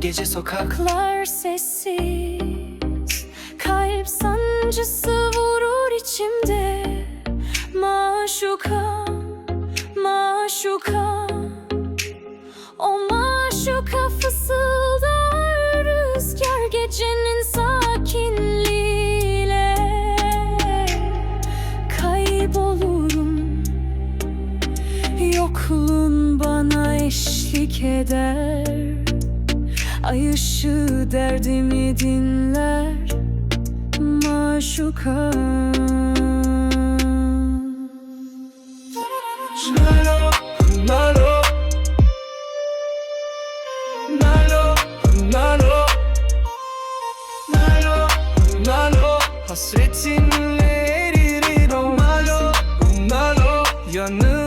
gece sokaklar sessiz Kalp sancısı vurur içimde. Maşuka, maşuka O maşuka fısıldar rüzgar Gecenin sakinliğiyle. Kaybolurum Yokluğun bana eşlik eder Ay ışığı derdimi dinler Maşuka. Nalo, nalo. Nalo, nalo. Nalo, nalo. Hasretinle erir o Nalo, nalo. Yanında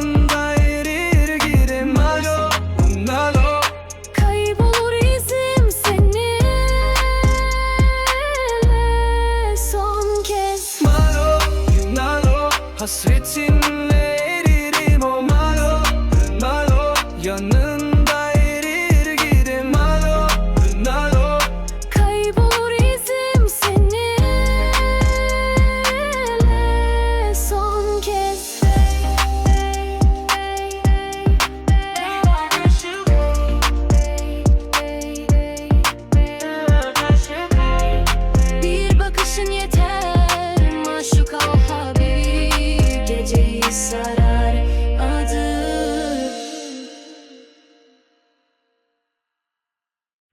Hasretinle eririm o malo, malo Yanı